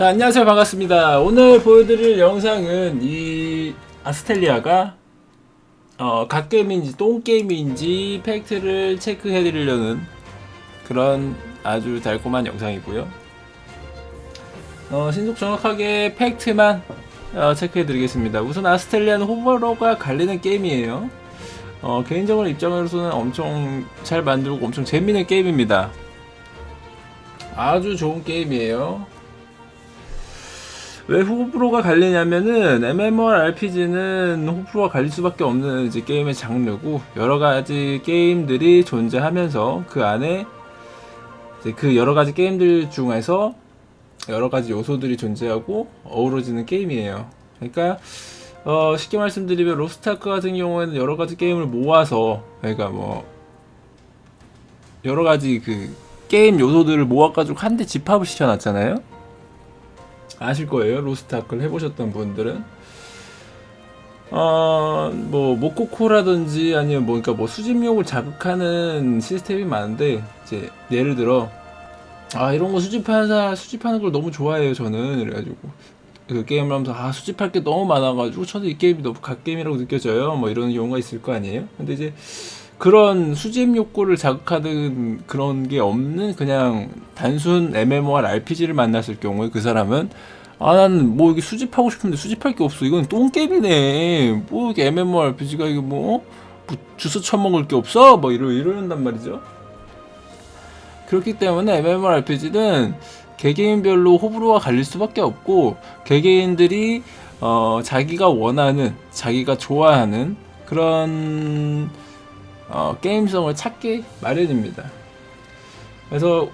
자, 안녕하세요. 반갑습니다. 오늘 보여드릴 영상은 이 아스텔리아가 어, 갓게임인지 똥게임인지 팩트를 체크해드리려는 그런 아주 달콤한 영상이고요. 어, 신속 정확하게 팩트만 어, 체크해드리겠습니다. 우선 아스텔리아는 호불호가 갈리는 게임이에요. 어, 개인적으로 입장으로서는 엄청 잘 만들고 엄청 재밌는 게임입니다. 아주 좋은 게임이에요. 왜 호불호가 갈리냐면은 MMORPG는 호불호가 갈릴 수밖에 없는 이제 게임의 장르고 여러 가지 게임들이 존재하면서 그 안에 그 여러 가지 게임들 중에서 여러 가지 요소들이 존재하고 어우러지는 게임이에요. 그러니까 어, 쉽게 말씀드리면 로스트아크 같은 경우에는 여러 가지 게임을 모아서 그러니까 뭐 여러 가지 그 게임 요소들을 모아가지고 한데 집합을 시켜놨잖아요. 아실 거예요. 로스트아크를 해보셨던 분들은. 어, 뭐, 모코코라든지 아니면 뭐, 그러니까 뭐 수집용을 자극하는 시스템이 많은데, 이제, 예를 들어, 아, 이런 거 수집하는, 사- 수집하는 걸 너무 좋아해요, 저는. 그래가지고. 그 게임을 하면서, 아, 수집할 게 너무 많아가지고, 저도 이 게임이 너무 갓게임이라고 느껴져요. 뭐, 이런 경우가 있을 거 아니에요? 근데 이제, 그런 수집 욕구를 자극하는 그런 게 없는 그냥 단순 MMOR RPG를 만났을 경우에 그 사람은 아 나는 뭐 이게 수집하고 싶은데 수집할 게 없어. 이건 똥게임이네. 뭐 이게 MMORPG가 이게 뭐, 뭐 주스 처먹을 게 없어? 뭐 이러 이러는단 말이죠. 그렇기 때문에 MMORPG는 개개인별로 호불호가 갈릴 수밖에 없고 개개인들이 어 자기가 원하는 자기가 좋아하는 그런 어, 게임성을 찾기 마련입니다. 그래서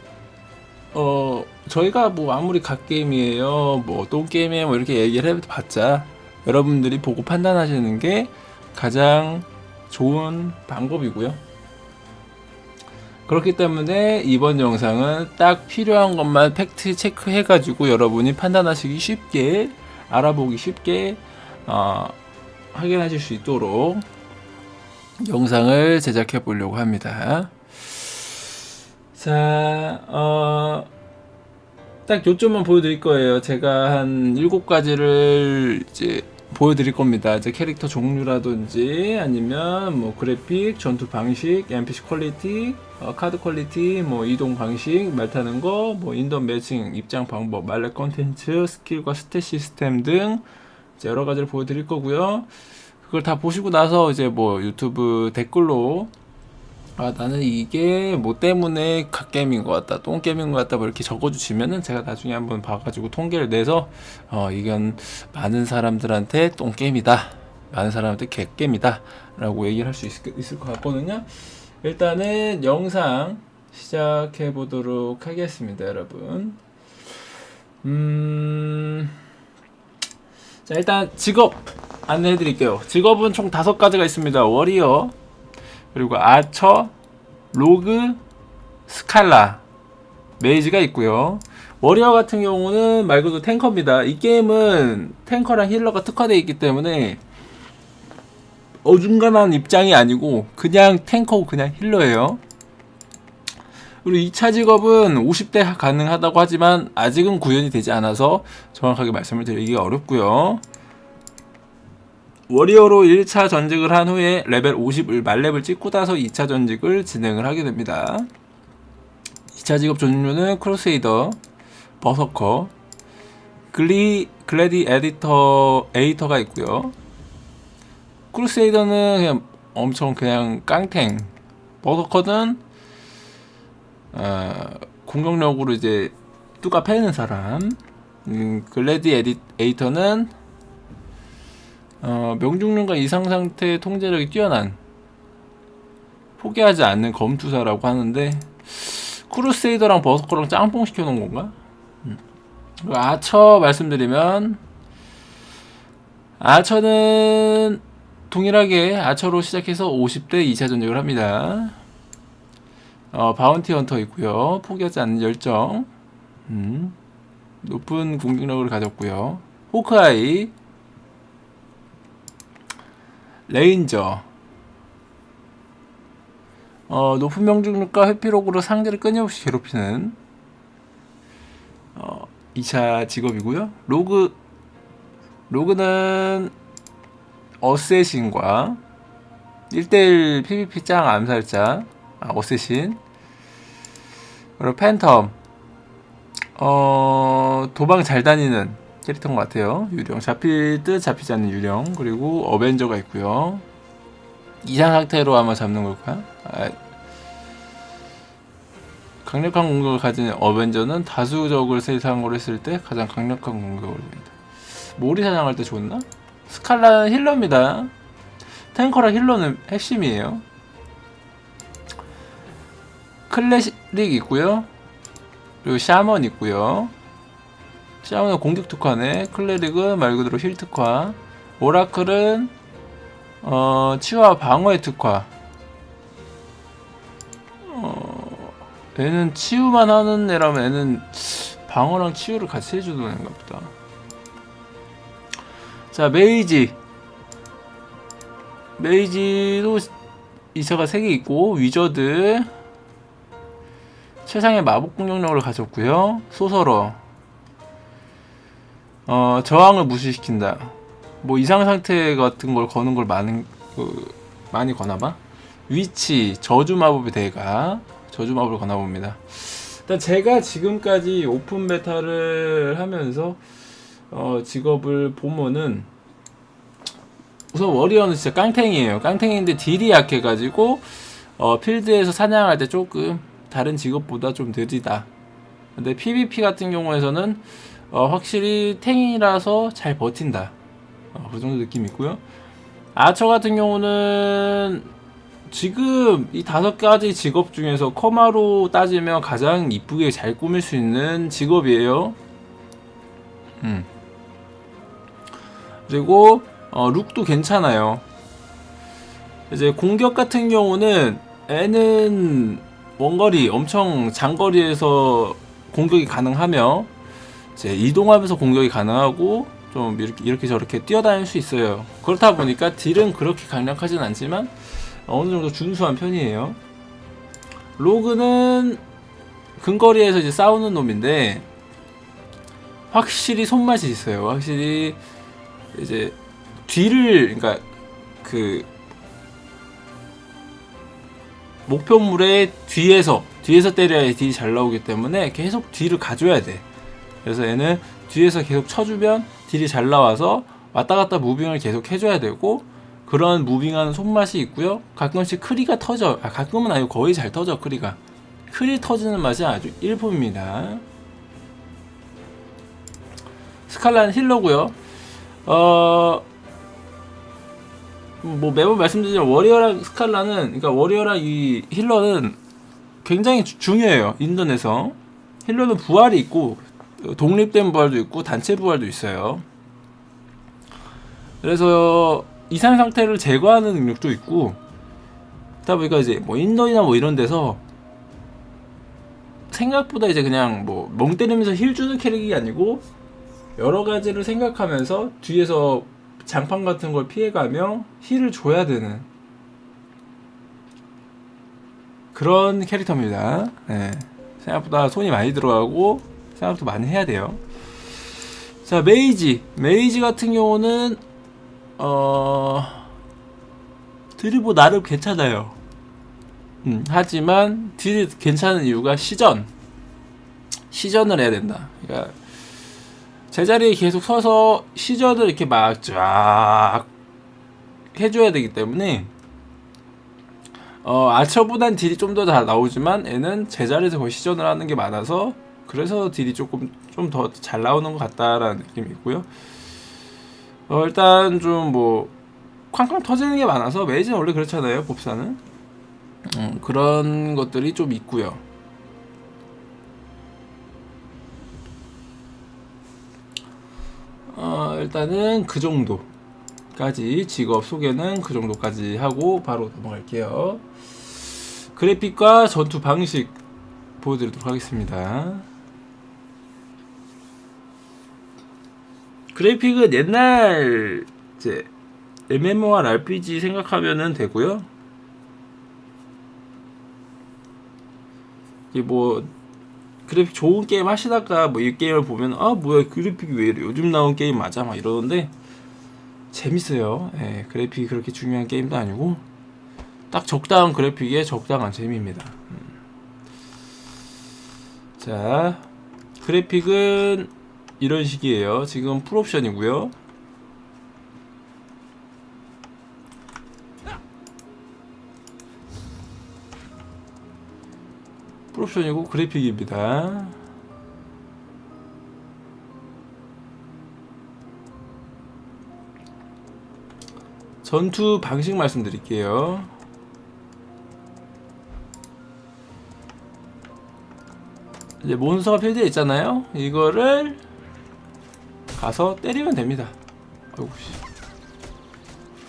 어 저희가 뭐 아무리 갓게임이에요 뭐 똥게임이에요 뭐 이렇게 얘기를 해봤자 여러분들이 보고 판단하시는 게 가장 좋은 방법이고요. 그렇기 때문에 이번 영상은 딱 필요한 것만 팩트 체크해가지고 여러분이 판단하시기 쉽게 알아보기 쉽게 어, 확인하실 수 있도록 영상을 제작해 보려고 합니다. 자, 어, 딱 요점만 보여드릴 거예요. 제가 한 일곱 가지를 이제 보여드릴 겁니다. 이제 캐릭터 종류라든지 아니면 뭐 그래픽, 전투 방식, NPC 퀄리티, 어, 카드 퀄리티, 뭐 이동 방식, 말 타는 거, 뭐 인던 매칭, 입장 방법, 말레 컨텐츠, 스킬과 스탯 시스템 등 여러 가지를 보여드릴 거고요. 그걸 다 보시고 나서 이제 뭐 유튜브 댓글로 아 나는 이게 뭐 때문에 갓게임인 것 같다 똥게임인 것 같다 뭐 이렇게 적어주시면은 제가 나중에 한번 봐가지고 통계를 내서 어 이건 많은 사람들한테 똥게임이다 많은 사람한테 갓게임이다 라고 얘기를 할 수 있을 것 같거든요. 일단은 영상 시작해 보도록 하겠습니다 여러분. 음... 자 일단 직업 안내해 드릴게요. 직업은 총 다섯 가지가 있습니다. 워리어 그리고 아처 로그 스칼라. 메이지가 있고요. 워리어 같은 경우는 말 그대로 탱커입니다. 이 게임은 탱커랑 힐러가 특화되어 있기 때문에 어중간한 입장이 아니고 그냥 탱커고 그냥 힐러예요. 그리고 2차 직업은 50대 가능하다고 하지만 아직은 구현이 되지 않아서 정확하게 말씀을 드리기가 어렵고요. 워리어로 1차 전직을 한 후에 레벨 50을 말렙을 찍고 나서 2차 전직을 진행을 하게 됩니다. 2차 직업 종류는 크루세이더, 버서커, 글리, 글래디 에디터, 에이터가 있고요. 크루세이더는 그냥 엄청 그냥 깡탱, 버서커는 어, 공격력으로 이제 뚜까 패는 사람. 음, 글래디 에디, 에이터는 어, 명중률과 이상 상태 통제력이 뛰어난 포기하지 않는 검투사라고 하는데 크루세이더랑 버스커랑 짬뽕 시켜놓은 건가? 음. 아처 말씀드리면 아처는 동일하게 아처로 시작해서 50대 2차 전적을 합니다. 어, 바운티 헌터 있고요. 포기하지 않는 열정. 음, 높은 공격력을 가졌고요. 호크아이, 레인저. 어, 높은 명중률과 회피력으로 상대를 끊임없이 괴롭히는 어, 2차 직업이고요. 로그 로그는 어쌔신과 1대1 PVP 짱 암살자 아, 어쌔신 그리고 팬텀 어 도망 잘 다니는 캐릭터인 것 같아요. 유령 잡힐 듯 잡히지 않는 유령 그리고 어벤져가 있고요. 이상 상태로 아마 잡는 걸까요? 아, 강력한 공격을 가진 어벤져는 다수 적을 세상으로 했을 때 가장 강력한 공격을 보인다. 모리 사냥할 때 좋나? 스칼라는 힐러입니다. 탱커랑 힐러는 핵심이에요. 클래식 있고요. 그리고 샤먼 있고요. 샤먼은 공격 특화네. 클레릭은 말 그대로 힐 특화. 오라클은 어, 치유와 방어의 특화. 어, 얘는 치유만 하는 애라면 얘는 방어랑 치유를 같이 해주는 애인가 보다. 자, 메이지. 메이지도 이사가 3개 있고, 위저드. 최상의 마법 공격력을 가졌고요. 소설어. 어, 저항을 무시시킨다. 뭐 이상 상태 같은 걸 거는 걸 많은 그, 많이 거나봐. 위치 저주 마법의 대가 저주 마법을 거나 봅니다. 일단 제가 지금까지 오픈 베타를 하면서 어, 직업을 보면은 우선 워리어는 진짜 깡탱이에요. 깡탱인데 딜이 약해가지고 어, 필드에서 사냥할 때 조금 다른 직업보다 좀 느리다. 근데 PVP 같은 경우에서는 어, 확실히 탱이라서 잘 버틴다. 어, 그 정도 느낌 있고요. 아처 같은 경우는 지금 이 다섯 가지 직업 중에서 커마로 따지면 가장 이쁘게 잘 꾸밀 수 있는 직업이에요. 음. 그리고 어, 룩도 괜찮아요. 이제 공격 같은 경우는 애는 원거리 엄청 장거리에서 공격이 가능하며 이제 이동하면서 공격이 가능하고 좀 이렇게, 이렇게 저렇게 뛰어다닐 수 있어요. 그렇다 보니까 딜은 그렇게 강력하진 않지만 어느 정도 준수한 편이에요. 로그는 근거리에서 이제 싸우는 놈인데 확실히 손맛이 있어요. 확실히 이제 뒤를 그러니까 그 목표물의 뒤에서 뒤에서 때려야 딜이 잘 나오기 때문에 계속 뒤를 가줘야 돼. 그래서 얘는 뒤에서 계속 쳐주면 딜이 잘 나와서 왔다 갔다 무빙을 계속 해줘야 되고 그런 무빙하는 손맛이 있고요. 가끔씩 크리가 터져. 아, 가끔은 아니고 거의 잘 터져 크리가. 크리 터지는 맛이 아주 일품입니다. 스칼라는 힐러고요. 어. 뭐 매번 말씀드리지만 워리어랑 스칼라는 그러니까 워리어랑 이 힐러는 굉장히 주- 중요해요 인터넷에서 힐러는 부활이 있고 독립된 부활도 있고 단체 부활도 있어요 그래서 이상 상태를 제거하는 능력도 있고 그러다 보니까 이제 뭐 인더이나 뭐 이런 데서 생각보다 이제 그냥 뭐 멍 때리면서 힐 주는 캐릭이 아니고 여러 가지를 생각하면서 뒤에서 장판 같은 걸 피해가며 힐을 줘야 되는 그런 캐릭터입니다. 네. 생각보다 손이 많이 들어가고 생각도 많이 해야 돼요. 자 메이지 메이지 같은 경우는 어 드리보 나름 괜찮아요. 음, 하지만 딜이 괜찮은 이유가 시전 시전을 해야 된다. 그러니까 제자리에 계속 서서 시전을 이렇게 막 쫙 해줘야 되기 때문에 어, 아처보단 딜이 좀 더 잘 나오지만 얘는 제자리에서 거의 시전을 하는 게 많아서 그래서 딜이 조금 좀 더 잘 나오는 것 같다라는 느낌이 있고요. 어, 일단 좀 뭐 쾅쾅 터지는 게 많아서 메이지는 원래 그렇잖아요 법사는 음, 그런 것들이 좀 있고요. 어, 일단은 그 정도까지 직업 소개는 그 정도까지 하고 바로 넘어갈게요. 그래픽과 전투 방식 보여드리도록 하겠습니다. 그래픽은 옛날 이제 MMORPG 생각하면은 되고요. 이 뭐, 뭐, 그래픽 좋은 게임 하시다가 뭐 이 게임을 보면 아 뭐야 그래픽이 왜 이래 요즘 나온 게임 맞아 막 이러는데 재밌어요. 예, 그래픽이 그렇게 중요한 게임도 아니고 딱 적당한 그래픽에 적당한 재미입니다. 음. 자, 그래픽은 이런 식이에요. 지금 풀옵션이고요. 풀옵션이고 그래픽입니다. 전투 방식 말씀드릴게요. 이제 몬스터가 필드에 있잖아요. 이거를 가서 때리면 됩니다. 아이고 씨.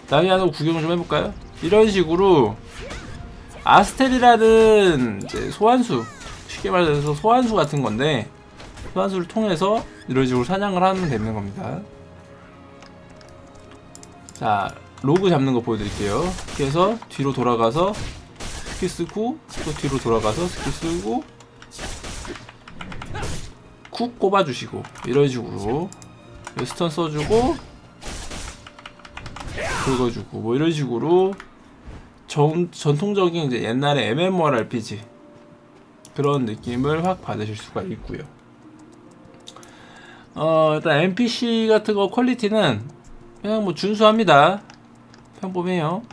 다미아노 구경 좀 해볼까요? 이런 식으로 아스텔이라는 소환수 쉽게 말해서 소환수 같은 건데 소환수를 통해서 이런 식으로 사냥을 하면 되는 겁니다. 자 로그 잡는 거 보여드릴게요. 그래서 뒤로 돌아가서 스킬 쓰고 또 뒤로 돌아가서 스킬 쓰고 쿡 꼽아주시고 이런 식으로 스턴 써주고 긁어주고 뭐 이런 식으로 전, 전통적인 이제 옛날의 MMORPG 그런 느낌을 확 받으실 수가 있고요. 어 일단 NPC 같은 거 퀄리티는 그냥 뭐 준수합니다. 평범해요.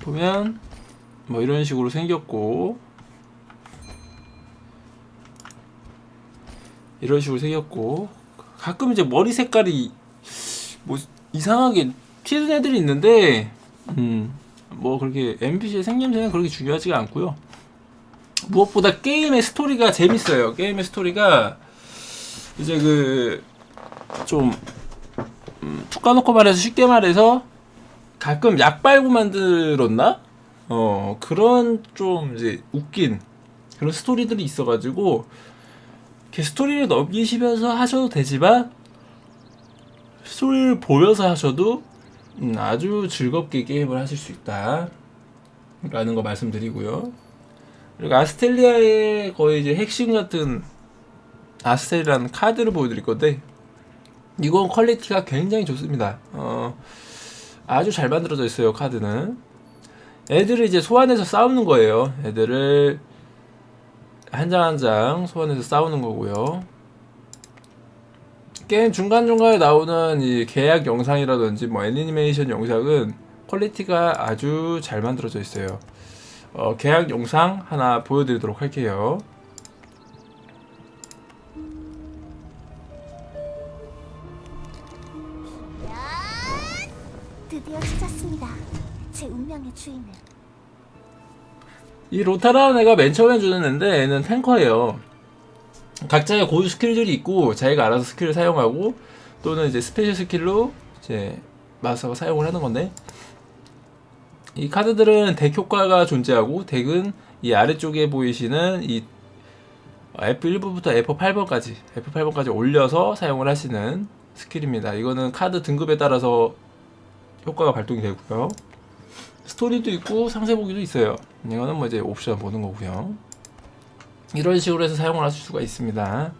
보면 뭐 이런 식으로 생겼고 이런 식으로 생겼고 가끔 이제 머리 색깔이 뭐 이상하게 튀는 애들이 있는데 음 뭐 그렇게 NPC의 생김새는 그렇게 중요하지가 않고요. 무엇보다 게임의 스토리가 재밌어요. 게임의 스토리가 이제 그좀 음, 툭 까놓고 말해서 쉽게 말해서 가끔 약 빨고 만들었나? 어 그런 좀 이제 웃긴 그런 스토리들이 있어가지고 이렇게 스토리를 넘기시면서 하셔도 되지만 스토리를 보면서 하셔도 음, 아주 즐겁게 게임을 하실 수 있다 라는 거 말씀드리고요 그리고 아스텔리아의 거의 이제 핵심 같은 아스텔이라는 카드를 보여드릴 건데 이건 퀄리티가 굉장히 좋습니다. 어, 아주 잘 만들어져 있어요, 카드는. 애들을 이제 소환해서 싸우는 거예요. 애들을 한 장 한 장 소환해서 싸우는 거고요. 게임 중간중간에 나오는 이 계약 영상이라든지 뭐 애니메이션 영상은 퀄리티가 아주 잘 만들어져 있어요. 어, 계약 영상 하나 보여드리도록 할게요. 드디어 찾았습니다. 제 운명의 주인을. 이 로타라는 애가 맨 처음에 주는 애인데 얘는 탱커예요. 각자의 고유 스킬들이 있고 자기가 알아서 스킬을 사용하고 또는 이제 스페셜 스킬로 이제 마스터가 사용을 하는 건데 이 카드들은 덱 효과가 존재하고 덱은 이 아래쪽에 보이시는 이 F1부부터 F8번까지 F8번까지 올려서 사용을 하시는 스킬입니다. 이거는 카드 등급에 따라서 효과가 발동이 되고요. 스토리도 있고 상세 보기도 있어요. 이거는 뭐 이제 옵션 보는 거고요. 이런 식으로 해서 사용을 하실 수가 있습니다.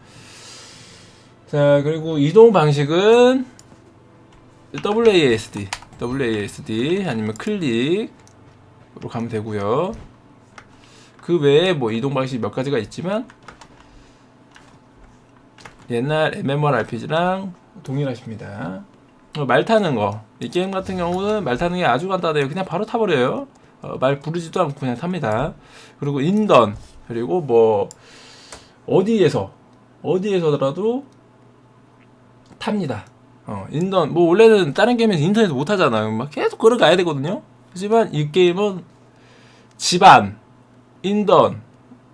자, 그리고 이동 방식은 WASD, WASD 아니면 클릭으로 가면 되고요. 그 외에 뭐 이동 방식이 몇 가지가 있지만 옛날 MMORPG랑 동일하십니다. 어, 말 타는 거. 이 게임 같은 경우는 말 타는 게 아주 간단해요. 그냥 바로 타버려요. 어, 말 부르지도 않고 그냥 탑니다. 그리고 인던. 그리고 뭐, 어디에서, 어디에서라도 탑니다. 어, 인던. 뭐, 원래는 다른 게임에서 인터넷 못 하잖아요. 막 계속 걸어가야 되거든요. 하지만 이 게임은 집안, 인던,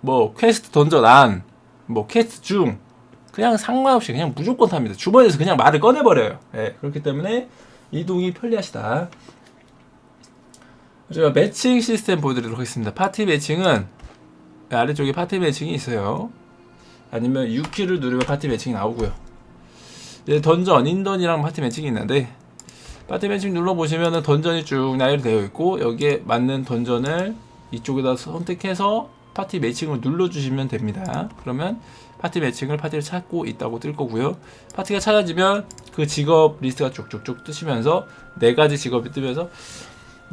뭐, 퀘스트 던전 안, 뭐, 퀘스트 중, 그냥 상관없이 그냥 무조건 탑니다. 주머니에서 그냥 말을 꺼내버려요. 예, 그렇기 때문에 이동이 편리하시다. 제가 매칭 시스템 보여드리도록 하겠습니다. 파티 매칭은 아래쪽에 파티 매칭이 있어요. 아니면 6키를 누르면 파티 매칭이 나오고요. 이제 던전, 인던이랑 파티 매칭이 있는데 파티 매칭 눌러보시면 던전이 쭉 나열되어 있고 여기에 맞는 던전을 이쪽에다 선택해서 파티 매칭을 눌러주시면 됩니다. 그러면 파티 매칭을 파티를 찾고 있다고 뜰 거고요. 파티가 찾아지면 그 직업 리스트가 쭉쭉쭉 뜨시면서 네 가지 직업이 뜨면서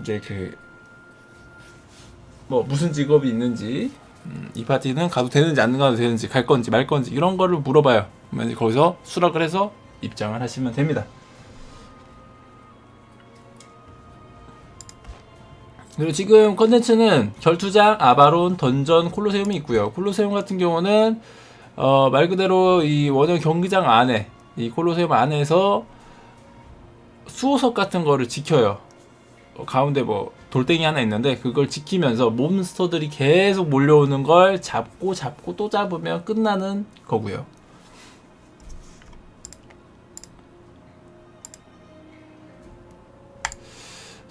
이제 그 뭐 무슨 직업이 있는지 음, 이 파티는 가도 되는지 안 가도 되는지 갈 건지 말 건지 이런 거를 물어봐요. 그러면 거기서 수락을 해서 입장을 하시면 됩니다. 그리고 지금 컨텐츠는 결투장, 아바론, 던전, 콜로세움이 있고요. 콜로세움 같은 경우는 어, 말 그대로 이 원형 경기장 안에 이 콜로세움 안에서 수호석 같은 거를 지켜요. 어, 가운데 뭐 돌덩이 하나 있는데 그걸 지키면서 몬스터들이 계속 몰려오는 걸 잡고 잡고 또 잡으면 끝나는 거고요.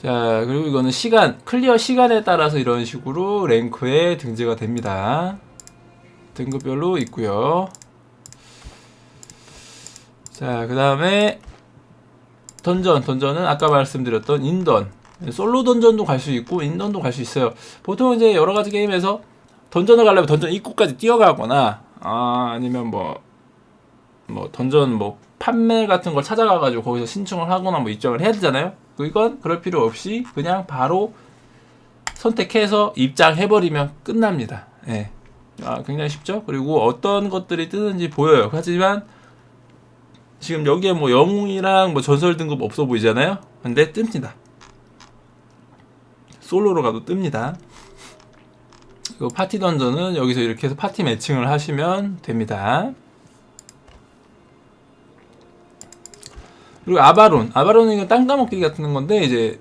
자 그리고 이거는 시간 클리어 시간에 따라서 이런 식으로 랭크에 등재가 됩니다. 등급별로 있고요. 자, 그 다음에 던전, 던전은 아까 말씀드렸던 인던, 솔로 던전도 갈 수 있고 인던도 갈 수 있어요. 보통 이제 여러 가지 게임에서 던전을 가려면 던전 입구까지 뛰어가거나 아, 아니면 뭐, 뭐 던전 뭐 판매 같은 걸 찾아가가지고 거기서 신청을 하거나 뭐 입장을 해야 되잖아요. 이건 그럴 필요 없이 그냥 바로 선택해서 입장해버리면 끝납니다. 예. 아, 굉장히 쉽죠? 그리고 어떤 것들이 뜨는지 보여요. 하지만 지금 여기에 뭐 영웅이랑 뭐 전설 등급 없어 보이잖아요? 근데 뜹니다. 솔로로 가도 뜹니다. 그리고 파티 던전은 여기서 이렇게 해서 파티 매칭을 하시면 됩니다. 그리고 아바론. 아바론은 이거 땅 따먹기 같은 건데, 이제,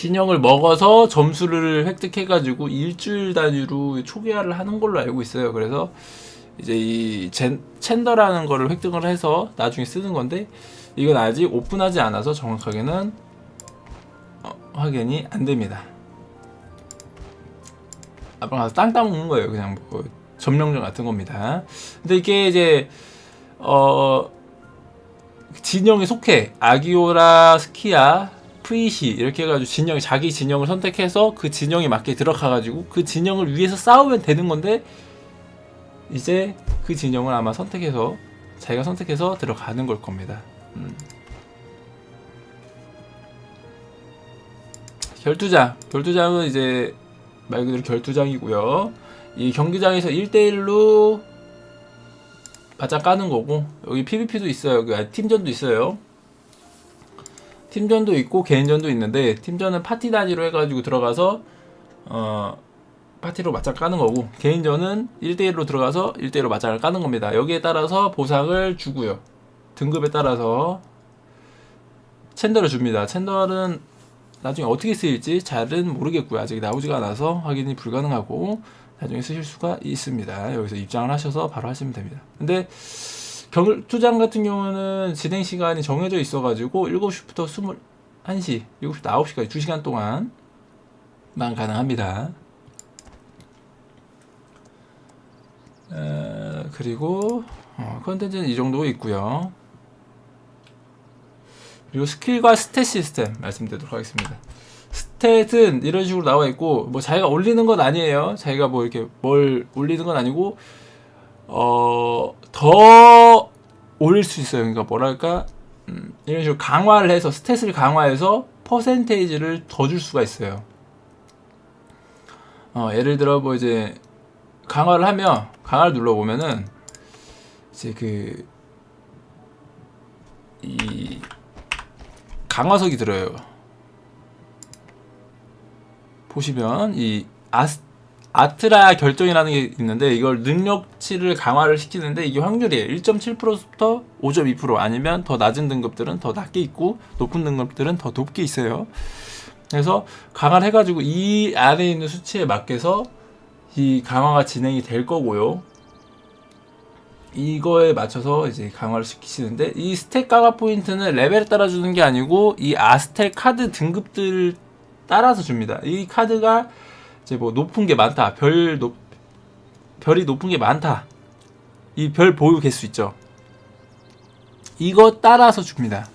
진영을 먹어서 점수를 획득해가지고 일주일 단위로 초기화를 하는 걸로 알고 있어요. 그래서 이제 이 젠, 챈더라는 거를 획득을 해서 나중에 쓰는 건데, 이건 아직 오픈하지 않아서 정확하게는 어, 확인이 안 됩니다. 아빠 가서 땅 따먹는 거예요. 그냥 뭐 점령전 같은 겁니다. 근데 이게 이제 어 진영에 속해 아기오라, 스키야, 프이시 이렇게 해가지고 진영 자기 진영을 선택해서 그 진영에 맞게 들어가가지고 그 진영을 위해서 싸우면 되는 건데 이제 그 진영을 아마 선택해서 자기가 선택해서 들어가는 걸 겁니다. 음. 결투장, 결투장은 이제 말 그대로 결투장이고요. 이 경기장에서 1대1로 바짝 까는 거고 여기 PVP도 있어요. 그 팀전도 있어요. 팀전도 있고 개인전도 있는데 팀전은 파티 단위로 해가지고 들어가서 어 파티로 맞짱 까는 거고 개인전은 1대1로 들어가서 1대1로 맞짱을 까는 겁니다. 여기에 따라서 보상을 주고요. 등급에 따라서 챈더를 줍니다. 챈더는 나중에 어떻게 쓰일지 잘은 모르겠고요. 아직 나오지가 않아서 확인이 불가능하고 나중에 쓰실 수가 있습니다. 여기서 입장을 하셔서 바로 하시면 됩니다. 근데 경투장 같은 경우는 진행 시간이 정해져 있어가지고 7시부터 21시, 7시부터 9시까지 2시간 동안만 가능합니다. 에, 그리고 어, 컨텐츠는 이 정도 있고요. 그리고 스킬과 스탯 시스템 말씀드리도록 하겠습니다. 스탯은 이런 식으로 나와 있고 뭐 자기가 올리는 건 아니에요. 자기가 뭐 이렇게 뭘 올리는 건 아니고 어 더 올릴 수 있어요. 그러니까 뭐랄까 음, 이런 식으로 강화를 해서 스탯을 강화해서 퍼센테이지를 더 줄 수가 있어요. 어 예를 들어 뭐 이제 강화를 하면 강화를 눌러 보면은 이제 그 이 강화석이 들어요. 보시면 이 아스, 아트라 결정이라는 게 있는데 이걸 능력치를 강화를 시키는데 이게 확률이에요. 1.7%부터 5.2% 아니면 더 낮은 등급들은 더 낮게 있고 높은 등급들은 더 높게 있어요. 그래서 강화를 해가지고 이 안에 있는 수치에 맞게서 이 강화가 진행이 될 거고요. 이거에 맞춰서 이제 강화를 시키시는데 이 스택 강화 포인트는 레벨에 따라 주는 게 아니고 이 아스텔 카드 등급들 따라서 줍니다. 이 카드가 이제 뭐 높은 게 많다. 별 높, 별이 높은 게 많다. 이 별 보유 개수 있죠. 이거 따라서 줍니다.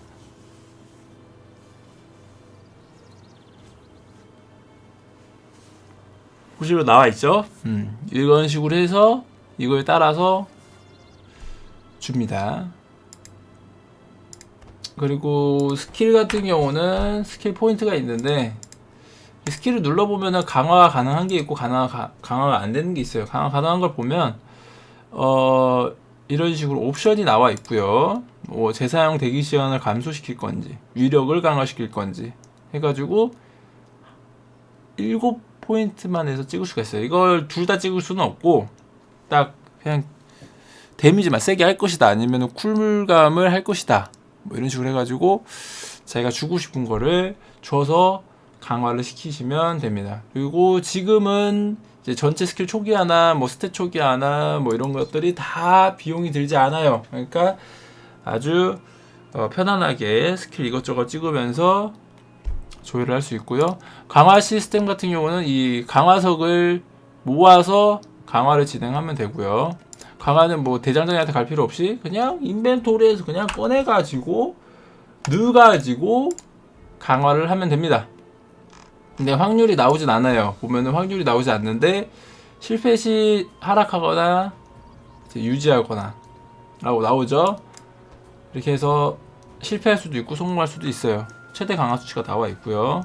보시면 나와 있죠. 음, 이런 식으로 해서 이걸 따라서 줍니다. 그리고 스킬 같은 경우는 스킬 포인트가 있는데 이 스킬을 눌러보면은 강화가 가능한 게 있고 강화 강화가 안 되는 게 있어요. 강화 가능한 걸 보면 어 이런 식으로 옵션이 나와 있고요. 뭐 재사용 대기 시간을 감소시킬 건지 위력을 강화시킬 건지 해가지고 일곱 포인트만 해서 찍을 수가 있어요. 이걸 둘 다 찍을 수는 없고 딱 그냥 데미지만 세게 할 것이다 아니면 쿨감을 할 것이다 뭐 이런 식으로 해가지고 자기가 주고 싶은 거를 줘서 강화를 시키시면 됩니다. 그리고 지금은 전체 스킬 초기화나 뭐 스탯 초기화나 뭐 이런 것들이 다 비용이 들지 않아요. 그러니까 아주 어, 편안하게 스킬 이것저것 찍으면서 조율을 할 수 있고요. 강화 시스템 같은 경우는 이 강화석을 모아서 강화를 진행하면 되고요. 강화는 뭐 대장장이한테 갈 필요 없이 그냥 인벤토리에서 그냥 꺼내 가지고 넣어 가지고 강화를 하면 됩니다. 근데 확률이 나오진 않아요. 보면은 확률이 나오지 않는데 실패 시 하락하거나 유지하거나 라고 나오죠. 이렇게 해서 실패할 수도 있고 성공할 수도 있어요. 최대 강화 수치가 나와 있고요.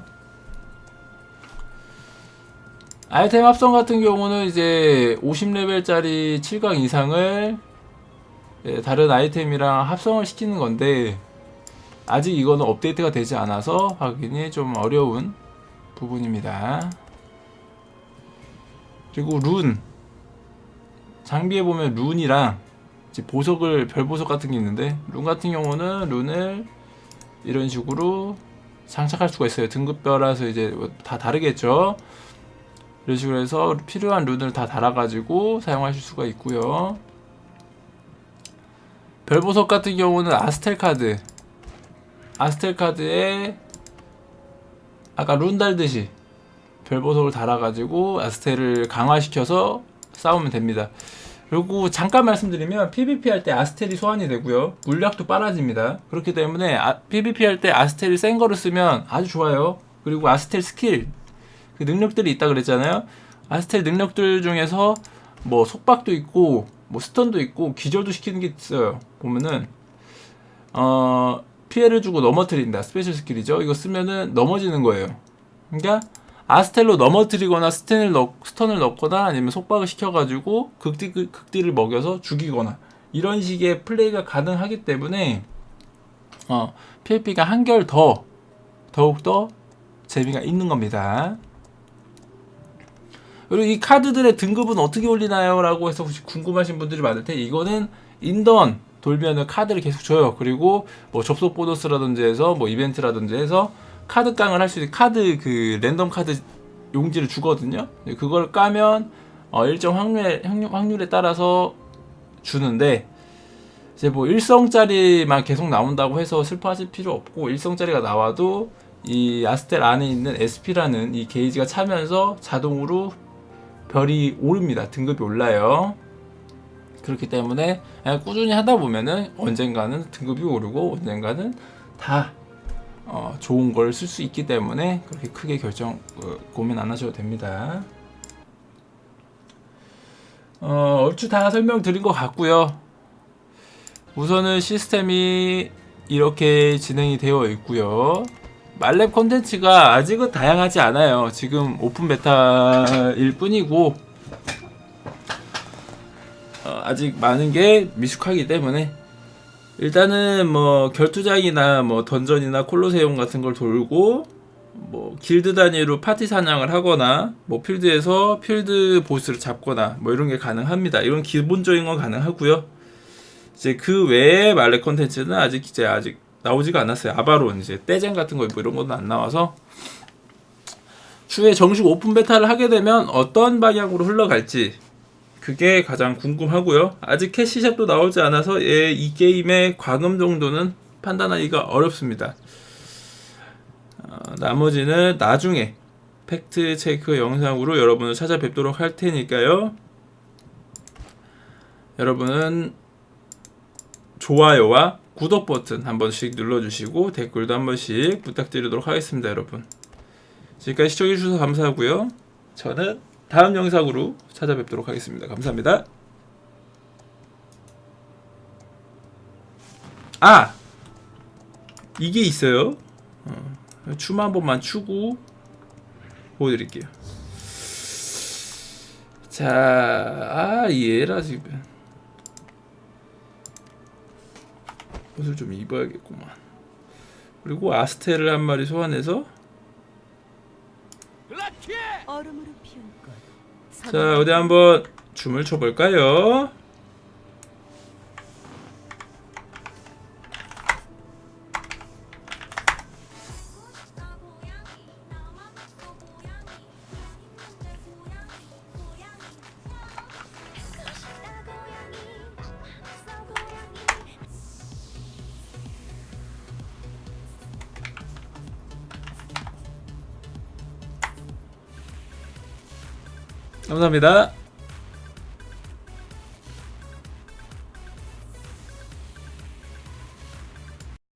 아이템 합성 같은 경우는 이제 50레벨짜리 7강 이상을 예, 다른 아이템이랑 합성을 시키는 건데 아직 이거는 업데이트가 되지 않아서 확인이 좀 어려운 부분입니다. 그리고 룬 장비에 보면 룬이랑 보석을 별 보석 같은 게 있는데 룬 같은 경우는 룬을 이런 식으로 장착할 수가 있어요. 등급별라서 이제 뭐다 다르겠죠. 이런 식으로 해서 필요한 룬을 다 달아가지고 사용하실 수가 있고요. 별보석 같은 경우는 아스텔 카드, 아스텔 카드에 아까 룬 달듯이 별보석을 달아가지고 아스텔을 강화시켜서 싸우면 됩니다. 그리고 잠깐 말씀드리면 PVP 할 때 아스텔이 소환이 되고요. 물약도 빨아집니다. 그렇기 때문에 아, PVP 할 때 아스텔이 센 거를 쓰면 아주 좋아요. 그리고 아스텔 스킬 그 능력들이 있다 그랬잖아요. 아스텔 능력들 중에서 뭐 속박도 있고 뭐 스턴도 있고 기절도 시키는 게 있어요. 보면은 어 피해를 주고 넘어뜨린다. 스페셜 스킬이죠. 이거 쓰면은 넘어지는 거예요. 그러니까 아스텔로 넘어뜨리거나 스턴을 넣 스턴을 넣거나 아니면 속박을 시켜가지고 극딜 극딜을 먹여서 죽이거나 이런 식의 플레이가 가능하기 때문에 어 PVP가 한결 더 더욱 더 재미가 있는 겁니다. 그리고 이 카드들의 등급은 어떻게 올리나요? 라고 해서 혹시 궁금하신 분들이 많을 테 이거는 인던 돌면은 카드를 계속 줘요. 그리고 뭐 접속 보너스라든지 해서 뭐 이벤트라든지 해서 카드 깡을 할 수 있는 카드 그 랜덤 카드 용지를 주거든요. 네, 그걸 까면 어 일정 확률 확률 에 따라서 주는데 이제 뭐 일성짜리만 계속 나온다고 해서 슬퍼하실 필요 없고 일성짜리가 나와도 이 아스텔 안에 있는 SP라는 이 게이지가 차면서 자동으로 별이 오릅니다. 등급이 올라요. 그렇기 때문에 꾸준히 하다 보면은 언젠가는 등급이 오르고 언젠가는 다 어, 좋은 걸 쓸 수 있기 때문에 그렇게 크게 결정 어, 고민 안 하셔도 됩니다. 어, 얼추 다 설명드린 것 같고요. 우선은 시스템이 이렇게 진행이 되어 있고요. 말렙 콘텐츠가 아직은 다양하지 않아요. 지금 오픈 베타일 뿐이고 어, 아직 많은 게 미숙하기 때문에 일단은 뭐 결투장이나 뭐 던전이나 콜로세움 같은 걸 돌고 뭐 길드 단위로 파티 사냥을 하거나 뭐 필드에서 필드 보스를 잡거나 뭐 이런 게 가능합니다. 이런 기본적인 건 가능하고요. 이제 그 외에 말레 컨텐츠는 아직 이제 아직 나오지가 않았어요. 아바론 이제 떼쟁 같은 거 뭐 이런 것도 안 나와서 추후에 정식 오픈 베타를 하게 되면 어떤 방향으로 흘러갈지 그게 가장 궁금하고요. 아직 캐시샵도 나오지 않아서 예, 이 게임의 과금 정도는 판단하기가 어렵습니다. 어, 나머지는 나중에 팩트 체크 영상으로 여러분을 찾아뵙도록 할 테니까요. 여러분은 좋아요와 구독 버튼 한 번씩 눌러주시고 댓글도 한 번씩 부탁드리도록 하겠습니다, 여러분. 지금까지 시청해주셔서 감사하고요. 저는 다음 영상으로 찾아뵙도록 하겠습니다. 감사합니다. 아 이게 있어요. 어, 춤 한 번만 추고 보여드릴게요. 자, 아 얘라 지금 옷을 좀 입어야겠구만. 그리고 아스테를 한 마리 소환해서 얼음으로 피운 꽃. 자 어디 한번 춤을 춰볼까요? 감사합니다.